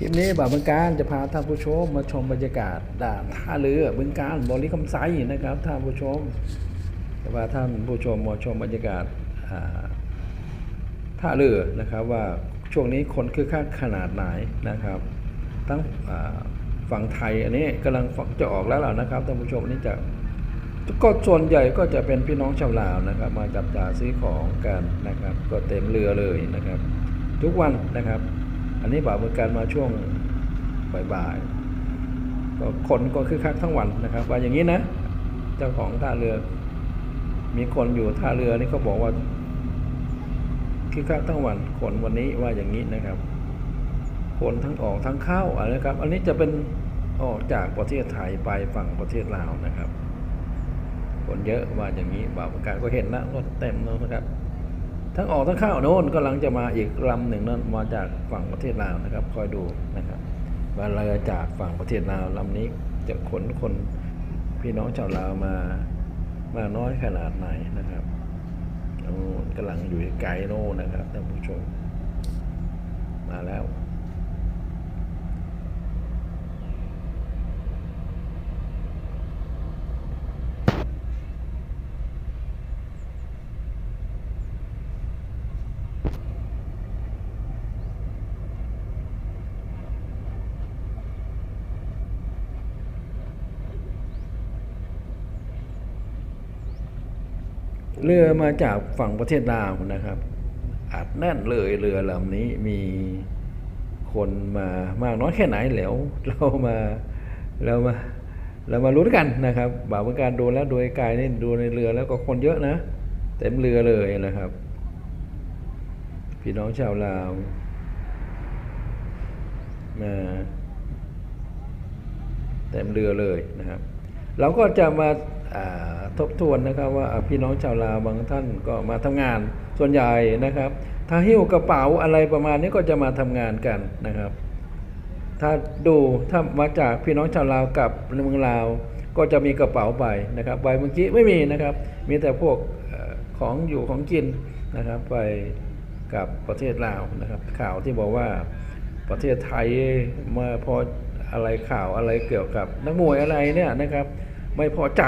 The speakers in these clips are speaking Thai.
คลิปนี้บ่าวบึงการจะพาท่านผู้ชมมาชมบรรยากาศด่านท่าเรือบึงการบริคำไซนะครับท่านผู้ชมจะพาท่านผู้ชมมาชมบรรยากาศท่าเรือนะครับว่าช่วงนี้คนคือคักขนาดไหนนะครับ ทั้งฝั่งไทยอันนี้กำลังจะออกแล้วล่ะนะครับท่านผู้ชมนนี่จะก็ส่วนใหญ่ก็จะเป็นพี่น้องชาวลาวนะครับ มาจับจ่ายซื้อของกันนะครับ ก็เต็มเรือเลยนะครับ ทุกวันนะครับ อันนี้บ่าวเมือการมาช่วงบ่ายๆก็คนก็คือคักทั้งวันนะครับ ว่าอย่างนี้นะ เจ้าของท่าเรือ มีคนอยู่ท่าเรือนี่เขาบอกว่าคือคักทั้งวันคนวันนี้ว่าอย่างนี้นะครับ คนทั้งออกทั้งเข้าอะไรนะครับ อันนี้จะเป็นออกจากประเทศไทยไปฝั่งประเทศลาวนะครับ คนเยอะว่าอย่างนี้บ่าวปกาศก็เห็นนะรถเต็มแล้วนะครับ ทั้งออกทั้งเข้าโน่นก็หลังจะมาอีกลำหนึ่งนั่นมาจากฝั่งประเทศลาวนะครับ คอยดูนะครับมาเรือจากฝั่งประเทศลาวลำนี้จะขนคนพี่น้องชาวลาวมามากน้อยขนาดไหนนะครับโน่นกำลังอยู่ไกลโน่นนะครับท่านผู้ชม มาแล้ว เรือมาจากฝั่งประเทศลาวนะครับอัดแน่นเลยเรือลำนี้มีคนมามากน้อยแค่ไหนแล้วเรามาเรามาเรามารู้ด้วยกันนะครับบ่าวการดูแล้วโดยกายนี่ดูในเรือแล้วก็คนเยอะนะ เต็มเรือเลยนะครับ พี่น้องชาวลาวมาเต็มเรือเลยนะครับ เราก็จะมา ทบทวนนะครับว่าพี่น้องชาวลาวบางท่านก็มาทำงานส่วนใหญ่นะครับ ถ้าหิ้วกระเป๋าอะไรประมาณนี้ก็จะมาทำงานกันนะครับ ถ้าดูถ้ามาจากพี่น้องชาวลาวกับเมืองลาวก็จะมีกระเป๋าใบนะครับใบเมื่อกี้ไม่มีนะครับ มีแต่พวกของอยู่ของกินนะครับไปกับประเทศลาวนะครับ ข่าวที่บอกว่าประเทศไทยเมาพออะไรข่าวอะไรเกี่ยวกับนักมวยอะไรเนี่ยนะครับ ไม่พอใจ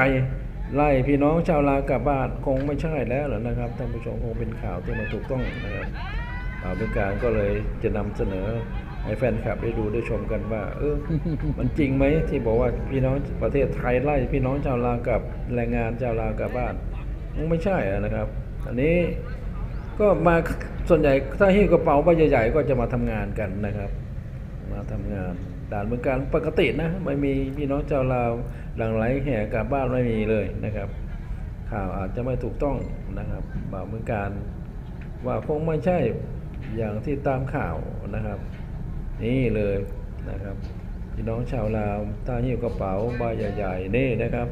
ไล่พี่น้องชาวลาวกลับบ้านคงไม่ใช่แล้วหรอนะครับท่านผู้ชมคงเป็นข่าวที่มันถูกต้องนะครับข่าวเป็นการก็เลยจะนำเสนอให้แฟนคลับได้ดูได้ชมกันว่า เออ มันจริงไหมที่บอกว่าพี่น้องประเทศไทยไล่พี่น้องชาวลาวกับแรงงานชาวลาวกลับบ้านมันไม่ใช่อะนะครับ อันนี้ก็มาส่วนใหญ่ถ้าหิ้วกระเป๋าใบใหญ่ๆก็จะมาทำงานกันนะครับ มาทำงาน ด่านเมืองการปกตินะไม่มีพี่น้องชาวลาวหลังไหลแห่กลับบ้านไม่มีเลยนะครับ ข่าวอาจจะไม่ถูกต้องนะครับบ่าวเมืองการว่าคงไม่ใช่อย่างที่ตามข่าวนะครับ นี่เลยนะครับพี่น้องชาวลาวถ้าหิ้วกระเป๋าใบใหญ่ๆนี่นะครับ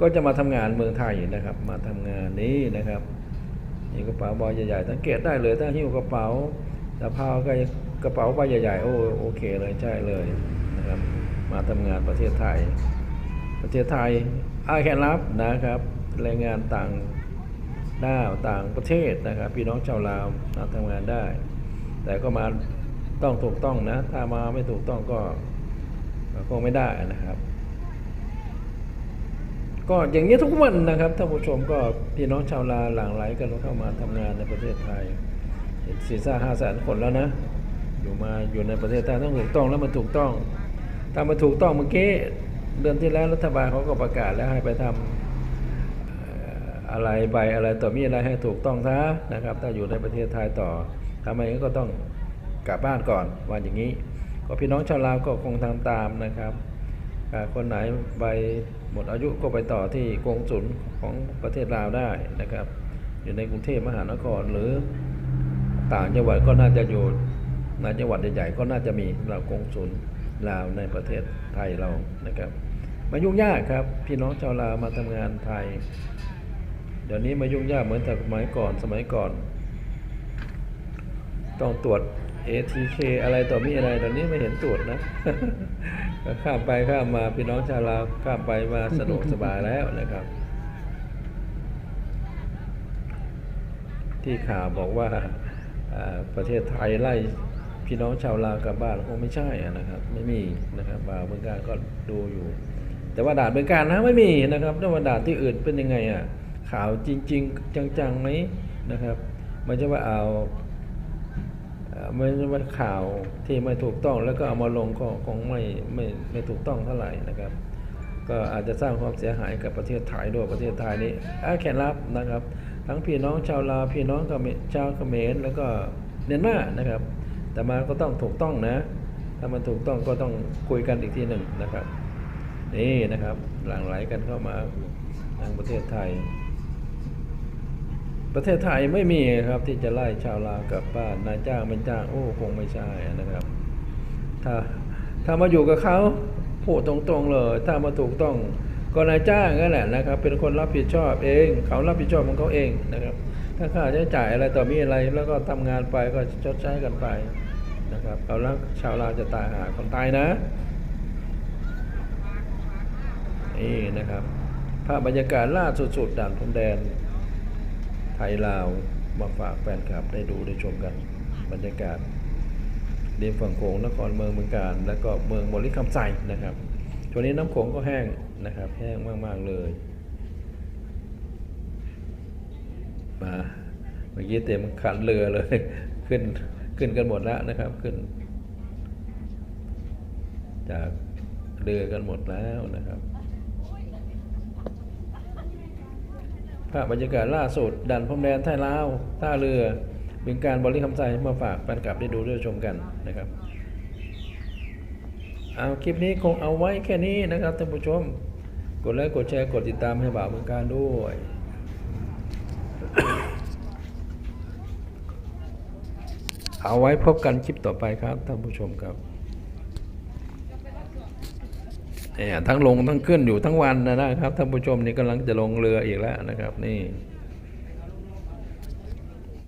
ก็จะมาทำงานเมืองไทยนะครับ มาทำงานนี้นะครับนี่กระเป๋าใบใหญ่ๆสังเกตได้เลยถ้าหิ้วกระเป๋าสะพายก็กระเป๋าใบใหญ่ๆโอ้โอเคเลยใช่เลย นะครับ มาทำงานประเทศไทย ประเทศไทยอาแค่รับนะครับแรงงานต่างด้าวต่างประเทศนะครับ พี่น้องชาวลาวมาทำงานได้ แต่ก็มาต้องถูกต้องนะ ถ้ามาไม่ถูกต้องก็คงไม่ได้นะครับ ก็อย่างนี้ทุกวันนะครับท่านผู้ชมก็พี่น้องชาวลาหลั่งไหลกันเข้ามาทำงานในประเทศไทยสี่ซ่าห้าแสนคนแล้วนะ อยู่มาอยู่ในประเทศไทยต้องถูกต้องแล้วมันถูกต้อง ถ้ามันถูกต้องเมื่อกี้เดือนที่แล้วรัฐบาลเขาก็ประกาศแล้วให้ไปทำอะไรใบอะไรต่อมีอะไรให้ถูกต้องซะนะครับ ถ้าอยู่ในประเทศไทยต่อทำไมก็ต้องกลับบ้านก่อนว่าอย่างนี้ ก็พี่น้องชาวลาวก็คงทำตามนะครับคนไหนใบหมดอายุก็ไปต่อที่กงสุลของประเทศลาวได้นะครับ อยู่ในกรุงเทพมหานครหรือต่างจังหวัดก็น่าจะอยู่ในจังหวัดใหญ่ๆก็น่าจะมีเรากงสุล ลาวในประเทศไทยเรานะครับมายุ่งยากครับพี่น้องชาวลาวมาทำงานไทย เดี๋ยวนี้มายุ่งยากเหมือนแต่สมัยก่อนสมัยก่อน ต้องตรวจ ATK อะไรต่อมีอะไรตอนนี้ไม่เห็นตรวจนะข้ามไปข้ามมาพี่น้องชาวลาวข้ามไปมาสะดวกสบายแล้วนะครับ ที่ข่าวบอกว่าประเทศไทยไล่ พี่น้องชาวลาวกลับบ้านคงไม่ใช่นะครับ ไม่มีนะครับบ่าวเมืองการก็ดูอยู่ แต่ว่าด่านเมืองการนะไม่มีนะครับแต่ว่าด่านที่อื่นเป็นยังไงอะข่าวจริง ๆ จังๆไหมนะครับไม่ใช่ว่าเอาไม่ใช่ว่าข่าวที่ไม่ถูกต้องแล้วก็เอามาลงก็คงไม่ไม่ไม่ถูกต้องเท่าไหร่นะครับ ก็อาจจะสร้างความเสียหายกับประเทศไทยด้วยประเทศไทยนี้อาแขนรับนะครับ ทั้งพี่น้องชาวลาวพี่น้องชาวเขมรแล้วก็เมียนมานะครับ แต่มาก็ต้องถูกต้องนะ ถ้ามันถูกต้องก็ต้องคุยกันอีกทีหนึ่งนะครับ นี่นะครับหลั่งไหลกันเข้ามาทางประเทศไทย ประเทศไทยไม่มีครับที่จะไล่ชาวลาวกลับบ้านนายจ้างเป็นจ้างโอ้คงไม่ใช่นะครับ ถ้าถ้ามาอยู่กับเขาพูดตรงๆเลย ถ้ามาถูกต้องก็นายจ้างนั่นแหละนะครับ เป็นคนรับผิดชอบเอง เขารับผิดชอบของเขาเองนะครับ ถ้าค่าใช้จ่ายอะไรต่อมีอะไรแล้วก็ทำงานไปก็ชดใช้กันไปนะครับเอาแล้วชาวลาวจะตายหาคนตายนะนี่นะครับภาพบรรยากาศล่าสุดๆด่านพรมแดน ไทยลาวมาฝากแฟนคลับได้ดูได้ชมกันบรรยากาศริมฝั่งโขงนครเมืองเมืองการ แล้วก็เมืองบริคำไซนะครับช่วงนี้น้ำโขงก็แห้งนะครับ แห้งมากๆเลย มา เมื่อกี้เต็มขันเรือเลย ขึ้นขึ้นกันหมดแล้วนะครับ ขึ้น จากเรือกันหมดแล้วนะครับ ภาพบรรยากาศล่าสุด ดันพรมแดนไทยลาวท่าเรือมีการบริคำใจมาฝากแฟนคลับได้ดูได้ชมกันนะครับ เอาคลิปนี้คงเอาไว้แค่นี้นะครับท่านผู้ชม กดไลค์กดแชร์กดติดตามให้บ่าวเมืองการด้วย เอาไว้พบกันคลิปต่อไปครับท่านผู้ชมครับเนี่ยทั้งลงทั้งขึ้นอยู่ทั้งวันนะนะครับท่านผู้ชมนี่กำลังจะลงเรืออีกแล้วนะครับ นี่